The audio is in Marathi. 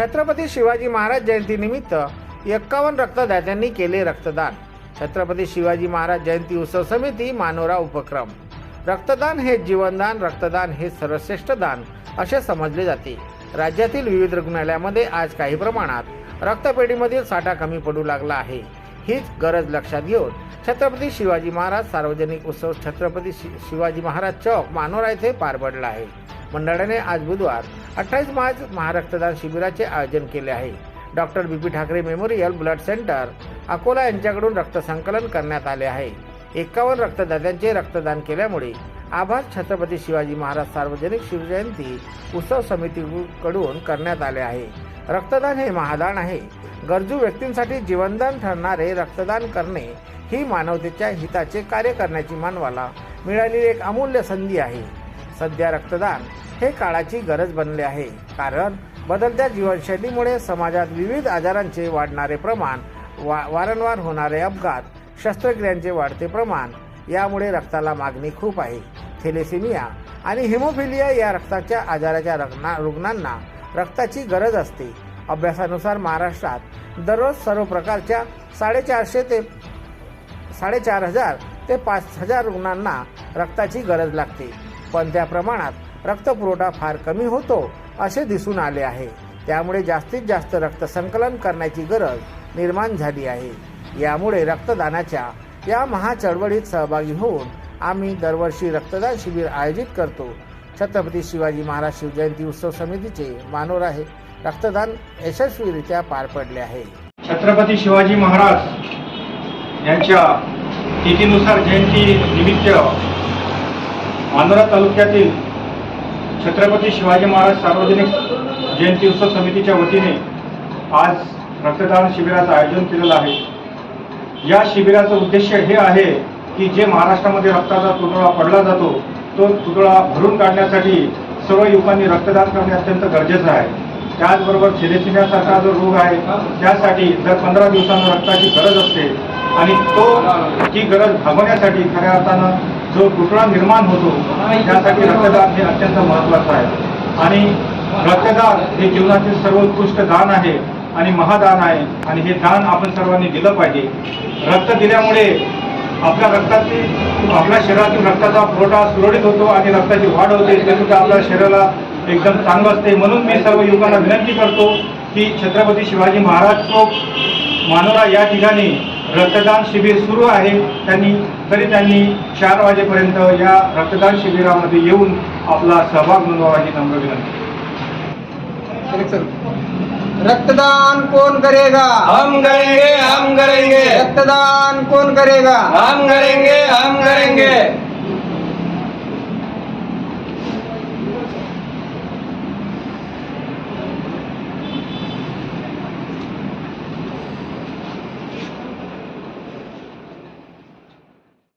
छत्रपती शिवाजी महाराज जयंतीनिमित्त एक्कावन्न रक्तदात्यांनी केले रक्तदान. छत्रपती शिवाजी महाराज जयंती उत्सव समिती मानोरा उपक्रम. रक्तदान हे जीवनदान रक्तदान हे सर्वश्रेष्ठ दान असे समजले जाते. राज्यातील विविध रुग्णालयामध्ये आज काही प्रमाणात रक्तपेढीमधील साठा कमी पडू लागला आहे. हीच गरज लक्षात घेऊन छत्रपती शिवाजी महाराज सार्वजनिक उत्सव छत्रपती शि- शिवाजी महाराज चौक मानोरा येथे पार पडला आहे. मंडळाने आज बुधवार अठ्ठावीस मार्च महारक्तदान शिबिराचे आयोजन केले आहे. Doctor B P Thackeray memorial blood centre Akola यांच्याकडून रक्त संकलन करण्यात आले आहे. एकावन्न रक्तदात्यांचे रक्तदान केल्यामुळे आभार छत्रपती शिवाजी महाराज सार्वजनिक शिवजयंती उत्सव समितीकडून करण्यात आले आहे. रक्तदान हे महादान आहे. गरजू व्यक्तींसाठी जीवनदान ठरणारे रक्तदान करणे ही मानवतेच्या हिताचे कार्य करण्याची मानवाला मिळालेली एक अमूल्य संधी आहे. सध्या रक्तदान हे काळाची गरज बनले आहे. कारण बदलत्या जीवनशैलीमुळे समाजात विविध आजारांचे वाढणारे प्रमाण वा वारंवार होणारे अपघात शस्त्रक्रियांचे वाढते प्रमाण यामुळे रक्ताला मागणी खूप आहे. थेलेसिमिया आणि हिमोफिलिया या रक्ताच्या आजाराच्या रग्ना रुग्णांना रक्ताची गरज असते. अभ्यासानुसार महाराष्ट्रात दररोज सर्व प्रकारच्या साडेचारशे ते साडेचार हजार ते पाच हजार रुग्णांना रक्ताची गरज लागते. पण त्या प्रमाणात रक्तपुरवठा फार कमी होतो असे दिसून आले आहे. त्यामुळे जास्तीत जास्त रक्त संकलन करण्याची गरज निर्माण झाली आहे. यामुळे रक्तदानाच्या या महाचळवळीत सहभागी होऊन आम्ही दरवर्षी रक्तदान शिबिर आयोजित करतो. छत्रपती शिवाजी महाराज शिवजयंती उत्सव समितीचे मानोर आहे रक्तदान यशस्वीरित्या पार पडले आहे. छत्रपती शिवाजी महाराज यांच्या तिथीनुसार जयंती निमित्त मानोरा तालुक्यातील छत्रपती शिवाजी महाराज सार्वजनिक जयंती उत्सव समितीच्या वतीने आज रक्तदान शिबिराचं आयोजन केलेलं आहे. या शिबिराचं उद्देश हे आहे की जे महाराष्ट्रामध्ये रक्ताचा तुटवडा पडला जातो तो तुटवडा भरून काढण्यासाठी सर्व युवकांनी रक्तदान करणे अत्यंत गरजेचं आहे. त्याचबरोबर थेलेसिमियासारखा जो रोग आहे त्यासाठी दर पंधरा दिवसांना रक्ताची गरज असते आणि तो ती गरज भागवण्यासाठी खऱ्या अर्थानं जो तुटळा निर्माण होतो त्यासाठी रक्तदान हे अत्यंत महत्त्वाचं आहे. आणि रक्तदान हे जीवनातील सर्वोत्कृष्ट दान आहे आणि महादान आहे. आणि हे दान आपण सर्वांनी दिलं पाहिजे. रक्त दिल्यामुळे आपल्या रक्तातील आपल्या शरीरातील रक्ताचा पुरवठा सुरळीत होतो आणि रक्ताची वाढ होते. त्यासुद्धा आपल्या शरीराला एकदम चांगलं असते. म्हणून मी सर्व युवकांना विनंती करतो की छत्रपती शिवाजी महाराज चौक मानोरा या ठिकाणी रक्तदान शिबिर सुरू आहे. त्यांनी तरी त्यांनी चार वाजेपर्यंत या रक्तदान शिबिरामध्ये येऊन आपला सहभाग नोंदवावा ही नम्र विनंती. रक्तदान कौन करेगा? हम करेंगे हम करेंगे. रक्तदान कौन करेगा? हम करेंगे हम करेंगे.